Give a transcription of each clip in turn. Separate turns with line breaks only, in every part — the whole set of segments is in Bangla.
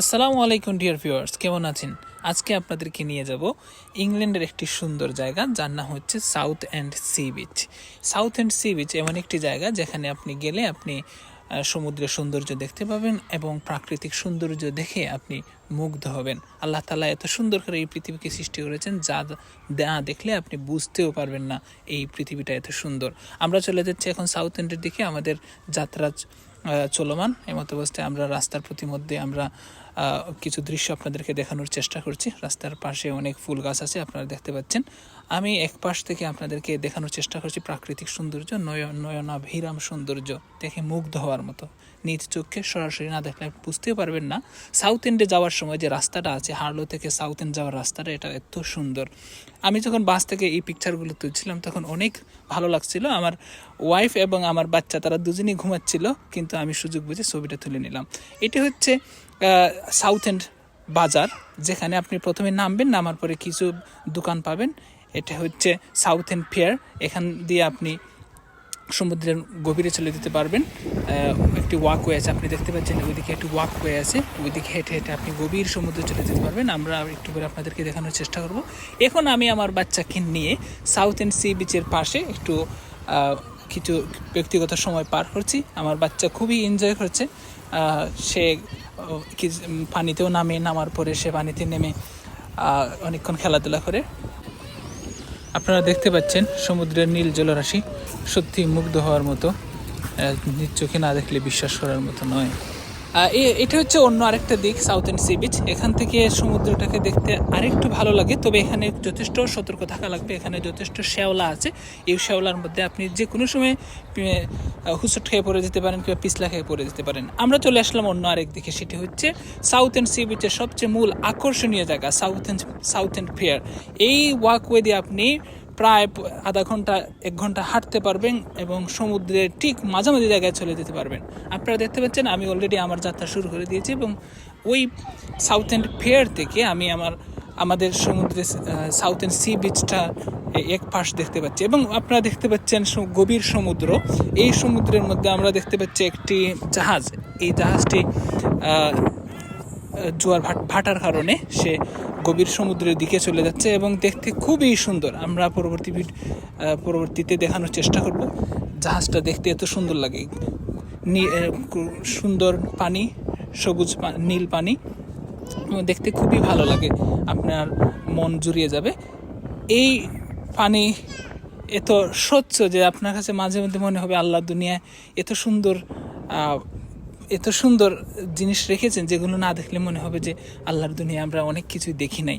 আসসালামু আলাইকুম, ডিয়ার ভিউয়ার্স, কেমন আছেন? আজকে আপনাদেরকে নিয়ে যাব ইংল্যান্ডের একটি সুন্দর জায়গা, যার নাম হচ্ছে South and Sea Beach. South and Sea Beach এমন একটি জায়গা যেখানে আপনি গেলে আপনি সমুদ্রের সৌন্দর্য দেখতে পাবেন এবং প্রাকৃতিক সৌন্দর্য দেখে আপনি মুগ্ধ হবেন। আল্লাহ তালা এত সুন্দর করে এই পৃথিবীকে সৃষ্টি করেছেন, যা যা দেখলে আপনি বুঝতেও পারবেন না এই পৃথিবীটা এত সুন্দর। আমরা চলে যাচ্ছি এখন সাউথ এন্ডের দিকে, আমাদের যাত্রা আহ, এই মতো অবস্থায় আমরা রাস্তার প্রতিমধ্যে আমরা কিছু দৃশ্য আপনাদেরকে দেখানোর চেষ্টা করছি। রাস্তার পাশে অনেক ফুল গাছ আছে আপনারা দেখতে পাচ্ছেন। আমি এক পাশ থেকে আপনাদেরকে দেখানোর চেষ্টা করছি প্রাকৃতিক সৌন্দর্য নয়ন নয়নাভিরাম সৌন্দর্য। দেখে মুগ্ধ হওয়ার মতো। নিজ চোখে সরাসরি না দেখলে বুঝতেও পারবেন না। সাউথ এন্ডে যাওয়ার সময় যে রাস্তাটা আছে হার্লো থেকে সাউথ এন্ড যাওয়ার রাস্তাটা, এটা এত সুন্দর। আমি যখন বাস থেকে এই পিকচারগুলো তুলছিলাম, তখন অনেক ভালো লাগছিল। আমার ওয়াইফ এবং আমার বাচ্চা, তারা দুজনেই ঘুমাচ্ছিল, কিন্তু আমি সুযোগ বুঝে ছবিটা তুলে নিলাম। এটি হচ্ছে সাউথ এন্ড বাজার, যেখানে আপনি প্রথমে নামবেন, নামার পরে কিছু দোকান পাবেন। এটা হচ্ছে সাউথ এন্ড ফেয়ার এখান দিয়ে আপনি সমুদ্রের গভীরে চলে যেতে পারবেন। একটি ওয়াকওয়ে আছে, আপনি দেখতে পাচ্ছেন ওইদিকে একটি ওয়াকওয়ে আছে। ওইদিকে হেঁটে হেঁটে আপনি গভীর সমুদ্রে চলে যেতে পারবেন। আমরা একটু করে আপনাদেরকে দেখানোর চেষ্টা করব। এখন আমি আমার বাচ্চাকে নিয়ে সাউথ এন্ড সি বিচের পাশে একটু কিছু ব্যক্তিগত সময় পার করছি। আমার বাচ্চা খুবই এনজয় করছে। সে পানিতেও নামে, নামার পরে সে পানিতে নেমে অনেকক্ষণ খেলাধুলা করে। আপনারা দেখতে পাচ্ছেন সমুদ্রের নীল জলরাশি সত্যি মুগ্ধ হওয়ার মতো। নিজ চোখে না দেখলে বিশ্বাস করার মতো নয়। এটা হচ্ছে অন্য আরেকটা দিক সাউথ এন্ড সি বিচ এখান থেকে সমুদ্রটাকে দেখতে আরেকটু ভালো লাগে, তবে এখানে যথেষ্ট সতর্ক থাকা লাগবে, এখানে যথেষ্ট শ্যাওলা আছে। এই শ্যাওলার মধ্যে আপনি যে কোনো সময় হুসট খেয়ে পড়ে যেতে পারেন কিংবা পিছলা খেয়ে পড়ে যেতে পারেন। আমরা চলে আসলাম অন্য আরেক দিকে, সেটি হচ্ছে সাউথ এন্ড সি বিচের সবচেয়ে মূল আকর্ষণীয় জায়গা South End South End Fair এই ওয়াকওয়ে দিয়ে আপনি প্রায় আধা ঘণ্টা, এক ঘণ্টা হাঁটতে পারবেন এবং সমুদ্রের ঠিক মাঝামাঝি জায়গায় চলে যেতে পারবেন। আপনারা দেখতে পাচ্ছেন, আমি অলরেডি আমার যাত্রা শুরু করে দিয়েছি এবং ওই সাউথ এন্ড ফেয়ার থেকে আমি আমার, আমাদের সমুদ্রে সাউথ এন্ড সি বিচটা এক পাশ দেখতে পাচ্ছি এবং আপনারা দেখতে পাচ্ছেন গভীর সমুদ্র। এই সমুদ্রের মধ্যে আমরা দেখতে পাচ্ছি একটি জাহাজ। এই জাহাজটি জোয়ার ভাট, ভাটার কারণে সে গভীর সমুদ্রের দিকে চলে যাচ্ছে এবং দেখতে খুবই সুন্দর। আমরা পরবর্তী পরবর্তীতে দেখানোর চেষ্টা করব। জাহাজটা দেখতে এত সুন্দর লাগে। সুন্দর পানি, সবুজ নীল পানি দেখতে খুবই ভালো লাগে। আপনার মন জুড়িয়ে যাবে। এই পানি এত স্বচ্ছ যে আপনার কাছে মাঝে মধ্যে মনে হবে, আল্লাহ দুনিয়ায় এত সুন্দর এত সুন্দর জিনিস রেখেছেন যেগুলো না দেখলে মনে হবে যে আল্লাহর দুনিয়া আমরা অনেক কিছুই দেখি নাই।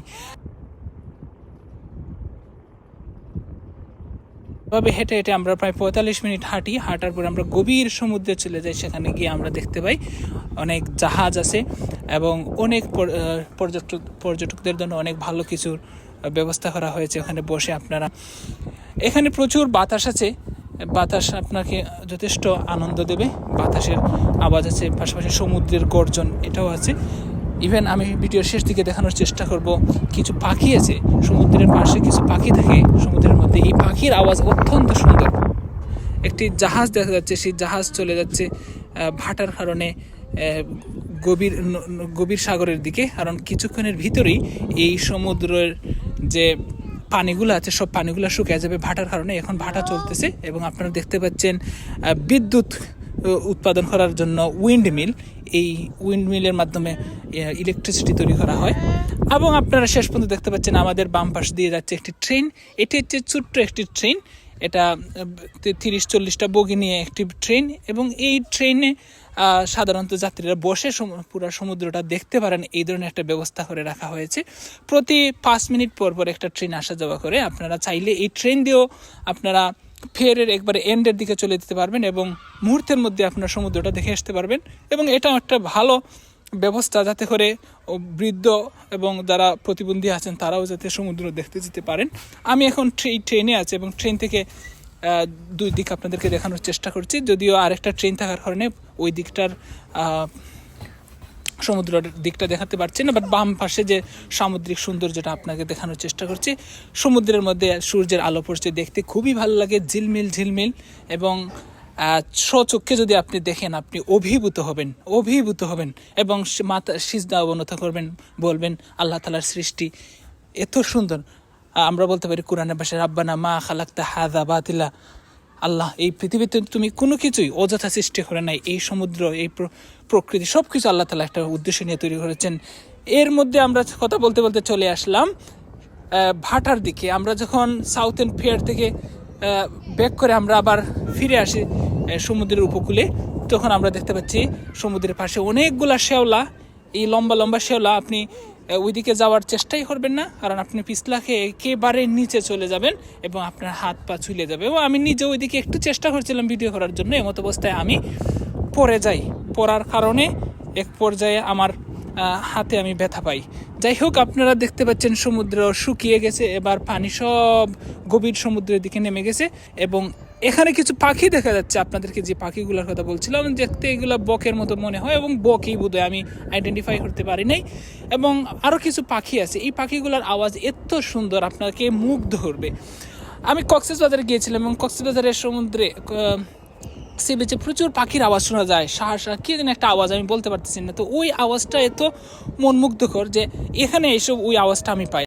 ভাবে হেঁটে হেঁটে আমরা প্রায় পঁয়তাল্লিশ মিনিট হাঁটি, হাঁটার পর আমরা গভীর সমুদ্রে চলে যাই, সেখানে গিয়ে আমরা দেখতে পাই অনেক জাহাজ আছে এবং অনেক পর্যটক, পর্যটকদের জন্য অনেক ভালো কিছুর ব্যবস্থা করা হয়েছে ওখানে বসে আপনারা। এখানে প্রচুর বাতাস আছে বাতাস আপনাকে যথেষ্ট আনন্দ দেবে। বাতাসের আওয়াজ আছে, পাশাপাশি সমুদ্রের গর্জন এটাও আছে। ইভেন আমি ভিডিওর শেষ দিকে দেখানোর চেষ্টা করব, কিছু পাখি আছে সমুদ্রের পাশে, কিছু পাখি থাকে সমুদ্রের মধ্যে। এই পাখির আওয়াজ অত্যন্ত সুন্দর। একটি জাহাজ দেখা যাচ্ছে, সেই জাহাজ চলে যাচ্ছে ভাটার কারণে গভীর গভীর সাগরের দিকে। কারণ কিছুক্ষণের ভিতরেই এই সমুদ্রের যে পানিগুলো আছে, সব পানিগুলো শুকিয়ে যাবে ভাটার কারণে। এখন ভাটা চলতেছে এবং আপনারা দেখতে পাচ্ছেন বিদ্যুৎ উৎপাদন করার জন্য উইন্ড মিল এই উইন্ড মিলের মাধ্যমে ইলেকট্রিসিটি তৈরি করা হয়। এবং আপনারা শেষ পর্যন্ত দেখতে পাচ্ছেন, আমাদের বাম পাশ দিয়ে যাচ্ছে একটি ট্রেন এটি হচ্ছে ছোট্ট একটি ট্রেন এটা তিরিশ চল্লিশটা বগি নিয়ে একটি ট্রেন এবং এই ট্রেনে সাধারণত যাত্রীরা বসে পুরো সমুদ্রটা দেখতে পারেন, এই ধরনের একটা ব্যবস্থা করে রাখা হয়েছে। প্রতি পাঁচ মিনিট পর পর একটা ট্রেন আসা যাওয়া করে। আপনারা চাইলে এই ট্রেন দিয়েও আপনারা ফেরের একবারে এন্ডের দিকে চলে যেতে পারবেন এবং মুহূর্তের মধ্যে আপনার সমুদ্রটা দেখে আসতে পারবেন। এবং এটা একটা ভালো ব্যবস্থা যাতে করে বৃদ্ধ এবং যারা প্রতিবন্ধী আছেন, তারাও যাতে সমুদ্র দেখতে যেতে পারেন। আমি এখন ট্রেনে আছি এবং ট্রেন থেকে দুই দিক আপনাদেরকে দেখানোর চেষ্টা করছি। যদিও আরেকটা ট্রেন থাকার কারণে ওই দিকটার সমুদ্রের দিকটা দেখাতে পারছি না বাট বাম পাশে যে সামুদ্রিক সৌন্দর্যটা আপনাকে দেখানোর চেষ্টা করছি, সমুদ্রের মধ্যে সূর্যের আলো পড়ছে, দেখতে খুবই ভালো লাগে, ঝিলমিল ঝিলমিল, এবং স্বচক্ষে যদি আপনি দেখেন, আপনি অভিভূত হবেন অভিভূত হবেন, এবং মাথা সিজদা অবনত করবেন, বলবেন, আল্লাহ তালার সৃষ্টি এত সুন্দর। আমরা বলতে পারি কোরআনের ভাষায় রাব্বানা মা খালাক্তা হাদা বাতিলা। আল্লাহ, এই পৃথিবীতে তুমি কোনো কিছুই অযথা সৃষ্টি করে নাই। এই সমুদ্র, এই প্রকৃতি সব কিছু আল্লাহ তালা একটা উদ্দেশ্য নিয়ে তৈরি করেছেন। এর মধ্যে আমরা কথা বলতে বলতে চলে আসলাম ভাটার দিকে। আমরা যখন সাউথ এন্ড ফেয়ার থেকে ব্যাক করে আমরা আবার ফিরে আসি সমুদ্রের উপকূলে, তখন আমরা দেখতে পাচ্ছি সমুদ্রের পাশে অনেকগুলা শেওলা এই লম্বা লম্বা শেওলা আপনি ওইদিকে যাওয়ার চেষ্টাই করবেন না, কারণ আপনি পিছলা খেয়ে একেবারে নিচে চলে যাবেন এবং আপনার হাত পা ছুলে যাবে। এবং আমি নিজে ওইদিকে একটু চেষ্টা করছিলাম ভিডিও করার জন্য, এমত অবস্থায় আমি পড়ে যাই। পড়ার কারণে এক পর্যায়ে আমার হাতে আমি ব্যথা পাই। যাই হোক, আপনারা দেখতে পাচ্ছেন সমুদ্র শুকিয়ে গেছে, এবার পানি সব গভীর সমুদ্রের দিকে নেমে গেছে এবং এখানে কিছু পাখি দেখা যাচ্ছে, আপনাদেরকে যে পাখিগুলোর কথা বলছিলাম, দেখতে এগুলো বকের মতো মনে হয় এবং বকই বোধহয়, আমি আইডেন্টিফাই করতে পারি নাই। এবং আরও কিছু পাখি আছে, এই পাখিগুলোর আওয়াজ এত সুন্দর, আপনাকে মুগ্ধ করবে। আমি কক্সবাজারে গিয়েছিলাম এবং কক্সবাজারের সমুদ্রে সে বিচে প্রচুর পাখির আওয়াজ শোনা যায় শাহ শাহ কি যেন একটা আওয়াজ, আমি বলতে পারতেছি না। তো ওই আওয়াজটা এত মনমুগ্ধকর যে এখানে এসব ওই আওয়াজটা আমি পাই।